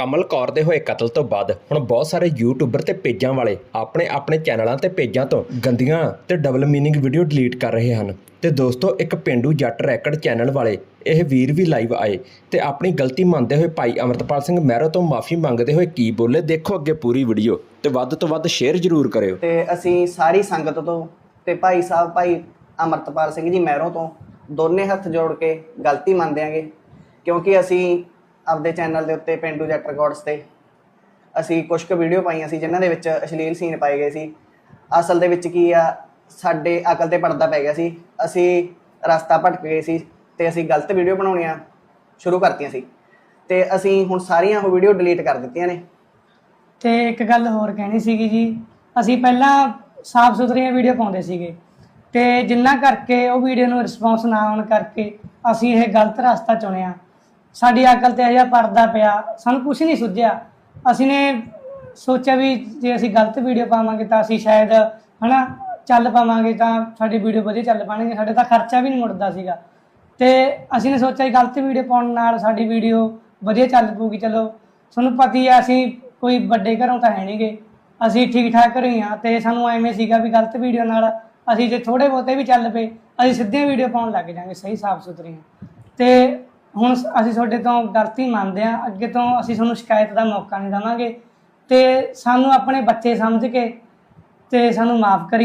ਕਮਲ ਕੌਰ ਦੇ ਹੋਏ ਕਤਲ ਤੋਂ ਬਾਅਦ ਹੁਣ ਬਹੁਤ ਸਾਰੇ ਯੂਟਿਊਬਰ ਤੇ ਪੇਜਾਂ ਵਾਲੇ ਆਪਣੇ ਆਪਣੇ ਚੈਨਲਾਂ ਤੇ ਪੇਜਾਂ ਤੋਂ ਗੰਦੀਆਂ ਤੇ ਡਬਲ ਮੀਨਿੰਗ ਵੀਡੀਓ ਡਿਲੀਟ ਕਰ ਰਹੇ ਹਨ। ਤੇ ਦੋਸਤੋ, ਇੱਕ ਪਿੰਡੂ ਜੱਟ ਰੈਕਡ ਚੈਨਲ ਵਾਲੇ ਇਹ ਵੀਰ ਵੀ ਲਾਈਵ ਆਏ ਤੇ ਆਪਣੀ ਗਲਤੀ ਮੰਨਦੇ ਹੋਏ ਭਾਈ ਅਮਰਤਪਾਲ ਸਿੰਘ ਮਹਿਰੋ ਤੋਂ ਮਾਫੀ ਮੰਗਦੇ ਹੋਏ ਕੀ ਬੋਲੇ, ਦੇਖੋ ਅੱਗੇ ਪੂਰੀ ਵੀਡੀਓ ਤੇ ਵੱਧ ਤੋਂ ਵੱਧ ਸ਼ੇਅਰ ਜ਼ਰੂਰ ਕਰਿਓ। ਤੇ ਅਸੀਂ ਸਾਰੀ ਸੰਗਤ ਤੋਂ ਤੇ ਭਾਈ ਸਾਹਿਬ, ਭਾਈ ਅਮਰਤਪਾਲ ਸਿੰਘ ਜੀ ਮਹਿਰੋ ਤੋਂ ਦੋਨੇ ਹੱਥ ਜੋੜ ਕੇ ਗਲਤੀ ਮੰਨਦੇ ਆਂਗੇ, ਕਿਉਂਕਿ ਅਸੀਂ ਆਪਦੇ ਚੈਨਲ ਦੇ ਉੱਤੇ ਪਿੰਡੂ ਜੱਟ ਰਿਕਾਰਡਸ ਤੇ ਅਸੀਂ ਕੁਝ ਕੁ ਵੀਡੀਓ ਪਾਈਆਂ ਸੀ, ਜਿਨ੍ਹਾਂ ਦੇ ਵਿੱਚ ਅਸ਼ਲੀਲ ਸੀਨ ਪਾਏ ਗਏ ਸੀ। ਅਸਲ ਦੇ ਵਿੱਚ ਕੀ ਆ, ਸਾਡੇ ਅਕਲ ਤੇ ਪਰਦਾ ਪੈ ਗਿਆ ਸੀ। ਅਸੀਂ ਰਸਤਾ ਭਟਕ ਗਏ ਸੀ ਤੇ ਅਸੀਂ ਗਲਤ ਵੀਡੀਓ ਬਣਾਉਣੀਆਂ ਸ਼ੁਰੂ ਕਰਤੀਆਂ ਸੀ। ਤੇ ਅਸੀਂ ਹੁਣ ਸਾਰੀਆਂ ਉਹ ਵੀਡੀਓ ਡਿਲੀਟ ਕਰ ਦਿੱਤੀਆਂ ਨੇ। ਤੇ ਇੱਕ ਗੱਲ ਹੋਰ ਕਹਿਣੀ ਸੀਗੀ ਜੀ, ਅਸੀਂ ਪਹਿਲਾਂ ਸਾਫ਼ ਸੁਥਰੀਆਂ ਵੀਡੀਓ ਪਾਉਂਦੇ ਸੀਗੇ ਤੇ ਜਿੰਨਾ ਕਰਕੇ ਉਹ ਵੀਡੀਓ ਨੂੰ ਰਿਸਪੌਂਸ ਨਾ ਆਉਣ ਕਰਕੇ ਅਸੀਂ ਇਹ ਗਲਤ ਰਸਤਾ ਚੁਣਿਆ ਸਾਡੀ ਅਕਲ ਤੇ ਅਜਾ ਪਰਦਾ ਪਿਆ, ਸਾਨੂੰ ਕੁਝ ਨਹੀਂ ਸੁੱਝਿਆ। ਅਸੀਂ ਨੇ ਸੋਚਿਆ ਵੀ ਜੇ ਅਸੀਂ ਗਲਤ ਵੀਡੀਓ ਪਾਵਾਂਗੇ ਤਾਂ ਅਸੀਂ ਸ਼ਾਇਦ ਹਨਾ ਚੱਲ ਪਾਵਾਂਗੇ ਤਾਂ ਸਾਡੀ ਵੀਡੀਓ ਵਧੀਆ ਚੱਲ ਪਾਣਗੇ ਸਾਡੇ ਤਾਂ ਖਰਚਾ ਵੀ ਨਹੀਂ ਮੁੜਦਾ ਸੀਗਾ। ਤੇ ਅਸੀਂ ਨੇ ਸੋਚਿਆ ਕਿ ਗਲਤ ਵੀਡੀਓ ਪਾਉਣ ਨਾਲ ਸਾਡੀ ਵੀਡੀਓ ਵਧੀਆ ਚੱਲ ਪਊਗੀ, ਚਲੋ। ਤੁਹਾਨੂੰ ਪਤਾ ਹੀ ਆ, ਅਸੀਂ ਕੋਈ ਵੱਡੇ ਘਰੋਂ ਤਾਂ ਹੈ ਨਹੀਂਗੇ। ਅਸੀਂ ਠੀਕ ਠਾਕ ਘਰੋਂ ਹੀ ਆ ਤੇ ਸਾਨੂੰ ਐਵੇਂ ਸੀਗਾ ਵੀ ਗਲਤ ਵੀਡੀਓ ਨਾਲ ਅਸੀਂ ਜੇ ਥੋੜੇ ਬਹੁਤੇ ਵੀ ਚੱਲ ਪਏ, ਅਸੀਂ ਸਿੱਧੀਆਂ ਵੀਡੀਓ ਪਾਉਣ ਲੱਗ ਜਾਾਂਗੇ, ਸਹੀ ਸਾਫ਼ ਸੁਥਰੀਆਂ ਤੇ ਹੁਣ ਅਸੀਂ ਤੁਹਾਡੇ ਤੋਂ ਗਲਤੀ ਮੰਨਦੇ ਹਾਂ, ਅੱਗੇ ਤੋਂ ਅਸੀਂ ਤੁਹਾਨੂੰ ਸ਼ਿਕਾਇਤ ਦਾ ਮੌਕਾ ਨਹੀਂ ਦੇਵਾਂਗੇ। ਤੇ ਸਾਨੂੰ ਆਪਣੇ ਬੱਚੇ ਸਮਝ ਕੇ ਤੇ ਸਾਨੂੰ ਮਾਫ ਕਰੀ